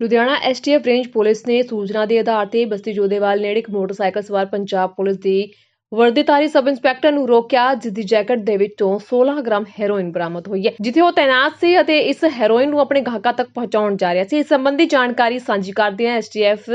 Ludhiana STF range police ਨੇ ਸੂਚਨਾ ਦੇ ਆਧਾਰ ਤੇ ਬਸਤੀ ਜੋਧੇਵਾਲ ਨੇੜੇ ਇੱਕ ਮੋਟਰਸਾਈਕਲ ਸਵਾਰ ਪੰਜਾਬ ਪੁਲਿਸ ਦੀ ਵਰਦੀਧਾਰੀ ਸਬ ਇੰਸਪੈਕਟਰ ਨੂੰ ਰੋਕਿਆ ਜਿਸ ਦੀ ਜੈਕਟ ਦੇ ਵਿੱਚੋਂ 16 ਗ੍ਰਾਮ ਹੈਰੋਇਨ ਬਰਾਮਦ ਹੋਈ ਹੈ, ਜਿੱਥੇ ਉਹ ਤੈਨਾਤ ਸੀ ਅਤੇ ਇਸ ਹੈਰੋਇਨ ਨੂੰ ਆਪਣੇ ਗਾਹਕਾਂ ਤੱਕ ਪਹੁੰਚਾਉਣ ਜਾ ਰਿਹਾ ਸੀ। ਇਸ ਸੰਬੰਧੀ ਜਾਣਕਾਰੀ ਸਾਂਝੀ ਕਰਦਿਆਂ S T F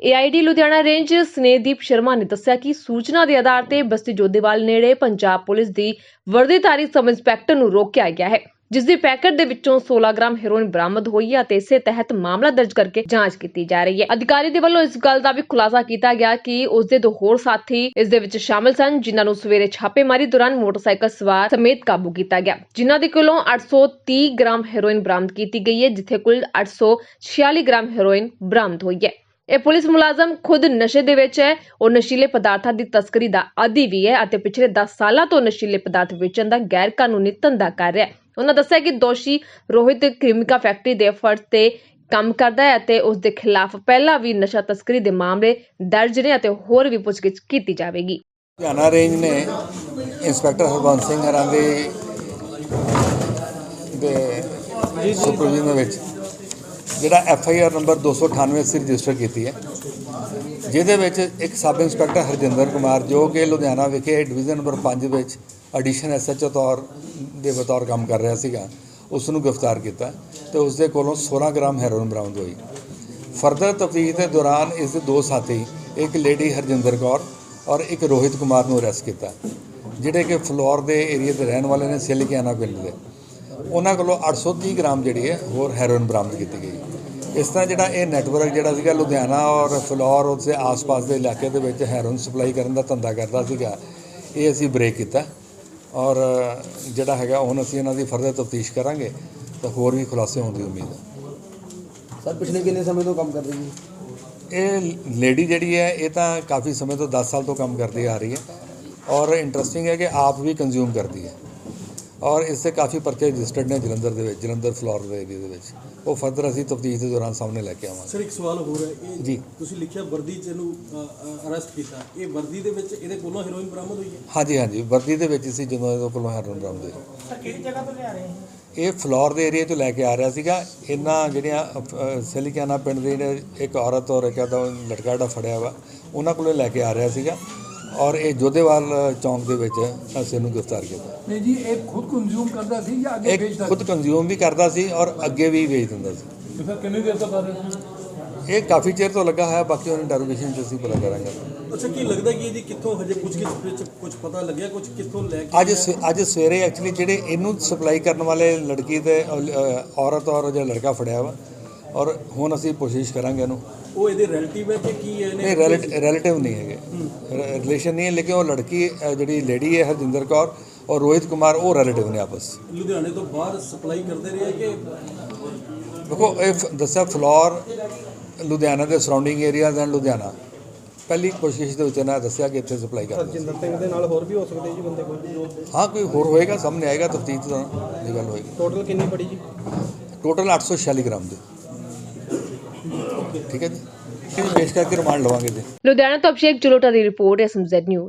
A I D Ludhiana range Snehdeep Sharma ਨੇ ਦੱਸਿਆ ਕਿ ਸੂਚਨਾ ਦੇ ਆਧਾਰ ਤੇ ਬਸਤੀ ਜੋਧੇਵਾਲ ਨੇੜੇ ਪੰਜਾਬ ਪੁਲਿਸ ਦੀ ਵਰਦੀਧਾਰੀ ਸਬ ਇੰਸਪੈਕਟਰ ਨੂੰ ਰੋਕਿਆ ਗਿਆ ਹੈ। ਜਿਸ ਦੀ ਪੈਕੇਟ ਦੇ ਵਿੱਚੋਂ 16 ਗ੍ਰਾਮ ਹੈਰੋਇਨ ਬਰਾਮਦ ਹੋਈ ਹੈ ਅਤੇ ਇਸੇ ਤਹਿਤ ਮਾਮਲਾ ਦਰਜ ਕਰਕੇ ਜਾਂਚ ਕੀਤੀ ਜਾ ਰਹੀ ਹੈ। ਅਧਿਕਾਰੀ ਦੇ ਵੱਲੋਂ ਇਸ ਗੱਲ ਦਾ ਵੀ ਖੁਲਾਸਾ ਕੀਤਾ ਗਿਆ ਕਿ ਉਸ ਦੇ ਦੋ ਹੋਰ ਸਾਥੀ ਇਸ ਦੇ ਵਿੱਚ ਸ਼ਾਮਲ ਸਨ, ਜਿਨ੍ਹਾਂ ਨੂੰ ਸਵੇਰੇ ਛਾਪੇਮਾਰੀ ਦੌਰਾਨ ਮੋਟਰਸਾਈਕਲ ਸਵਾਰ ਸਮੇਤ ਕਾਬੂ ਕੀਤਾ ਗਿਆ। ਜਿਨ੍ਹਾਂ ਦੇ ਕੋਲੋਂ 830 ਗ੍ਰਾਮ ਹੈਰੋਇਨ ਬਰਾਮਦ ਕੀਤੀ ਗਈ ਹੈ, ਜਿੱਥੇ ਕੁੱਲ 846 ਗ੍ਰਾਮ ਹੈਰੋਇਨ ਬਰਾਮਦ ਹੋਈ ਹੈ। ਇਹ ਪੁਲਿਸ ਮੁਲਾਜ਼ਮ ਖੁਦ ਨਸ਼ੇ ਦੇ ਵਿੱਚ ਹੈ। ਉਹ ਨਸ਼ੀਲੇ ਪਦਾਰਥਾਂ ਦੀ ਤਸਕਰੀ ਦਾ ਆਦੀ ਵੀ ਹੈ ਅਤੇ ਪਿਛਲੇ 10 ਸਾਲਾਂ ਤੋਂ ਨਸ਼ੀਲੇ ਪਦਾਰਥ ਵੇਚਣ ਦਾ ਗੈਰ ਕਾਨੂੰਨੀ ਧੰਦਾ ਕਰ ਰਿਹਾ ਹੈ। ਉਹਨਾਂ ਦੱਸਿਆ ਕਿ ਦੋਸ਼ੀ ਰੋਹਿਤ ਕ੍ਰਿਮਿਕਾ ਫੈਕਟਰੀ ਦੇ ਫਰਜ਼ ਤੇ ਕੰਮ ਕਰਦਾ ਹੈ ਅਤੇ ਉਸ ਦੇ ਖਿਲਾਫ ਪਹਿਲਾਂ ਵੀ ਨਸ਼ਾ ਤਸਕਰੀ ਦੇ ਮਾਮਲੇ ਦਰਜ ਨੇ ਅਤੇ ਹੋਰ ਵੀ ਪੁੱਛਗਿੱਛ ਕੀਤੀ ਜਾਵੇਗੀ। ਲੁਧਿਆਣਾ ਰੇਂਜ ਨੇ ਇੰਸਪੈਕਟਰ ਹਰਬੰਸ ਸਿੰਘ ਹਰਾਂ ਦੇ ਦੇ ਸੁਪਰਵਿਜ਼ਨ ਵਿੱਚ ਜਿਹੜਾ ਐਫ ਆਈ ਆਰ ਨੰਬਰ 298 ਅਸੀਂ ਰਜਿਸਟਰ ਕੀਤੀ ਹੈ, ਜਿਹਦੇ ਵਿੱਚ ਇੱਕ ਸਬ ਇੰਸਪੈਕਟਰ ਹਰਜਿੰਦਰ ਕੁਮਾਰ ਜੋ ਕਿ ਲੁਧਿਆਣਾ ਵਿਖੇ ਡਿਵੀਜ਼ਨ ਨੰਬਰ 5 ਵਿੱਚ ਐਡੀਸ਼ਨ ਐਸਐਚਓ ਤੌਰ ਦੇ ਬਤੌਰ ਕੰਮ ਕਰ ਰਿਹਾ ਸੀਗਾ ਉਸ ਨੂੰ ਗ੍ਰਿਫਤਾਰ ਕੀਤਾ ਤੇ ਉਸ ਦੇ ਕੋਲੋਂ 16 ਗ੍ਰਾਮ ਹੈਰੋਇਨ ਬਰਾਮਦ ਹੋਈ। ਫਰਦਰ ਤਫਤੀਸ਼ ਦੇ ਦੌਰਾਨ ਇਸ ਦੇ ਦੋ ਸਾਥੀ, ਇੱਕ ਲੇਡੀ ਹਰਜਿੰਦਰ ਕੌਰ ਔਰ ਇੱਕ ਰੋਹਿਤ ਕੁਮਾਰ ਨੂੰ ਅਰੈਸਟ ਕੀਤਾ, ਜਿਹੜੇ ਕਿ ਫਲੋਰ ਦੇ ਏਰੀਆ ਦੇ ਰਹਿਣ ਵਾਲੇ ਨੇ ਸਿਲਕਿਆਨਾ ਪਿੰਡ ਦੇ। ਉਹਨਾਂ ਕੋਲੋਂ 830 ਗ੍ਰਾਮ ਜਿਹੜੀ ਹੈ, ਹੋਰ ਹੈਰੋਇਨ ਬਰਾਮਦ ਕੀਤੀ ਗਈ। ਇਸ ਤਰ੍ਹਾਂ ਜਿਹੜਾ ਇਹ ਨੈਟਵਰਕ ਜਿਹੜਾ ਸੀਗਾ, ਲੁਧਿਆਣਾ ਔਰ ਫਲੋਰ ਉਸਦੇ ਆਸ-ਪਾਸ ਦੇ ਇਲਾਕੇ ਦੇ ਵਿੱਚ ਹੈਰੋਇਨ ਸਪਲਾਈ ਕਰਨ ਦਾ ਧੰਦਾ ਕਰਦਾ ਸੀਗਾ, ਇਹ ਅਸੀਂ ਬ੍ਰੇਕ ਕੀਤਾ। ਔਰ ਜਿਹੜਾ ਹੈਗਾ ਹੁਣ ਅਸੀਂ ਇਹਨਾਂ ਦੀ ਫਰਦਰ ਤਫਤੀਸ਼ ਕਰਾਂਗੇ ਤਾਂ ਹੋਰ ਵੀ ਖੁਲਾਸੇ ਹੋਣ ਦੀ ਉਮੀਦ ਹੈ। ਸਰ ਪਿਛਲੇ ਕਿੰਨੇ ਸਮੇਂ ਤੋਂ ਕੰਮ ਕਰ ਰਹੀ ਹੈ ਇਹ ਲੇਡੀ ਜਿਹੜੀ ਹੈ ਇਹ ਤਾਂ ਕਾਫੀ ਸਮੇਂ ਤੋਂ 10 ਸਾਲ ਤੋਂ ਕੰਮ ਕਰਦੀ ਆ ਰਹੀ ਹੈ। ਔਰ ਇੰਟਰਸਟਿੰਗ ਹੈ ਕਿ ਆਪ ਵੀ ਕੰਜ਼ਿਊਮ ਕਰਦੀ ਹੈ। ਔਰ ਇਸ ਤੇ ਕਾਫੀ ਪਰਚੇ ਰਜਿਸਟਰਡ ਨੇ ਜਲੰਧਰ ਦੇ ਵਿੱਚ ਜਲੰਧਰ ਫਲੋਰ ਦੇ ਏਰੀਆ ਦੇ ਵਿੱਚ। ਉਹ ਫਰਦਰ ਅਸੀਂ ਤਫਤੀਸ਼ ਦੇ ਦੌਰਾਨ ਸਾਹਮਣੇ ਲੈ ਕੇ ਆਵਾਂਗੇ। ਸਰ ਇੱਕ ਸਵਾਲ ਹੋਰ ਹੈ। ਇਹ ਜੀ। ਤੁਸੀਂ ਲਿਖਿਆ ਵਰਦੀ ਚ ਇਹਨੂੰ ਅਰੈਸਟ ਕੀਤਾ। ਇਹ ਵਰਦੀ ਦੇ ਵਿੱਚ ਇਹਦੇ ਕੋਲੋਂ ਹੈਰੋਇਨ ਬਰਾਮਦ ਹੋਈ ਹੈ? ਹਾਂਜੀ ਹਾਂਜੀ। ਵਰਦੀ ਦੇ ਵਿੱਚ ਸੀ ਜਦੋਂ ਇਹਦੇ ਕੋਲੋਂ ਹੈਰੋਨ ਬਰਾਮਦ ਹੋਈ। ਸਰ ਕਿਹੜੀ ਜਗ੍ਹਾ ਤੋਂ ਲਿਆ ਰਹੇ ਹੋ? ਇਹ ਫਲੋਰ ਦੇ ਏਰੀਆ ਤੋਂ ਲੈ ਕੇ ਆ ਰਿਹਾ ਸੀਗਾ। ਇਹਨਾਂ ਜਿਹੜੀਆਂ ਸਿਲਿਕਾਨਾ ਪਿੰਡ ਦੇ ਜਿਹੜੇ ਇੱਕ ਔਰਤ ਔਰ ਇੱਕ ਲੜਕਾ ਜਿਹੜਾ ਫੜਿਆ ਵਾ ਉਹਨਾਂ ਕੋਲੋਂ ਲੈ ਕੇ ਆ ਰਿਹਾ ਸੀਗਾ। ਔਰ ਇਹ ਜੋਧੇਵਾਲ ਚੌਂਕ ਦੇ ਵਿੱਚ ਅਸੀਂ ਇਹਨੂੰ ਗ੍ਰਿਫਤਾਰ ਕੀਤਾ। ਨਹੀਂ ਜੀ ਇਹ ਖੁਦ ਕੰਜ਼ਿਊਮ ਕਰਦਾ ਸੀ ਜਾਂ ਅੱਗੇ ਵੇਚਦਾ ਖੁਦ ਕੰਜ਼ਿਊਮ ਵੀ ਕਰਦਾ ਸੀ ਔਰ ਅੱਗੇ ਵੀ ਵੇਚ ਦਿੰਦਾ ਸੀ। ਸੀ ਸਰ ਕਿੰਨੀ ਦੇਰ ਤੋਂ ਕਰ ਰਹੇ ਸੀ? ਇਹ ਕਾਫੀ ਚਿਰ ਤੋਂ ਲੱਗਾ ਹੋਇਆ ਬਾਕੀ ਉਹਨਾਂ ਡੈਰੋਗੇਸ਼ਨ ਚ ਅਸੀਂ ਪਤਾ ਕਰਾਂਗੇ। ਅੱਛਾ ਕੀ ਲੱਗਦਾ ਕਿ ਇਹਦੀ ਕਿੱਥੋਂ ਹਜੇ ਕੁਝ ਵਿੱਚ ਕੁਝ ਪਤਾ ਲੱਗਿਆ ਕੁਝ ਕਿੱਥੋਂ ਲੈ ਕੇ ਅੱਜ ਅੱਜ ਸਵੇਰੇ ਐਕਚੁਅਲੀ ਜਿਹੜੇ ਇਹਨੂੰ ਸਪਲਾਈ ਕਰਨ ਵਾਲੇ ਲੜਕੀ ਤੇ ਔਰਤ ਔਰ ਜਿਹੜਾ ਲੜਕਾ ਫੜਿਆ ਵਾ ਔਰ ਹੁਣ ਅਸੀਂ ਕੋਸ਼ਿਸ਼ ਕਰਾਂਗੇ ਇਹਨੂੰ। ਉਹ ਇਹਦੇ ਰਿਲੇਟਿਵ ਹੈ ਕਿ ਕੀ ਹੈ ਨਹੀਂ ਰਿਲੇਟਿਵ ਨਹੀਂ ਹੈਗੇ। ਰਿਲੇਸ਼ਨ ਨਹੀਂ ਹੈ ਲੇਕਿਨ ਉਹ ਲੜਕੀ ਜਿਹੜੀ ਲੇਡੀ ਹੈ ਹਰਜਿੰਦਰ ਕੌਰ ਔਰ ਰੋਹਿਤ ਕੁਮਾਰ ਉਹ ਰਿਲੇਟਿਵ ਨੇ ਆਪਸ। ਲੁਧਿਆਣੇ ਤੋਂ ਬਾਹਰ ਸਪਲਾਈ ਕਰਦੇ ਰਹੇ ਕਿ ਦੇਖੋ ਇਹ ਦੱਸਿਆ ਫਲੋਰ ਲੁਧਿਆਣਾ ਦੇ ਸਰਾਊਂਡਿੰਗ ਏਰੀਆਜ਼ ਐਂਡ ਲੁਧਿਆਣਾ। ਪਹਿਲੀ ਕੋਸ਼ਿਸ਼ ਦੇ ਵਿੱਚ ਇਹਨਾਂ ਦੱਸਿਆ ਕਿ ਇੱਥੇ ਸਪਲਾਈ ਕਰਦੇ ਸੀ ਜਿੰਦਰ ਸਿੰਘ ਦੇ ਨਾਲ ਹੋਰ ਵੀ ਹੋ ਸਕਦੇ ਜੀ ਬੰਦੇ ਕੋਲ ਹਾਂ ਕੋਈ ਹੋਰ ਹੋਏਗਾ ਸਾਹਮਣੇ ਆਏਗਾ ਤਫਤੀਸ਼ ਤੋਂ ਇਹ ਗੱਲ ਹੋਏਗੀ। ਟੋਟਲ ਕਿੰਨੀ ਪੜੀ ਜੀ? ਟੋਟਲ 846 ਗ੍ਰਾਮ ਦੇ। ਠੀਕ ਹੈ ਜੀ। ਪੇਸ਼ ਕਰਕੇ ਰਿਮਾਂਡ ਲਵਾਂਗੇ ਜੀ। ਲੁਧਿਆਣਾ ਤੋਂ ਅਭਿਸ਼ੇਕ ਜਲੋਟਾ ਦੀ ਰਿਪੋਰਟ ਐਸਐਮਜ਼ੈਡ ਨਿਊਜ਼।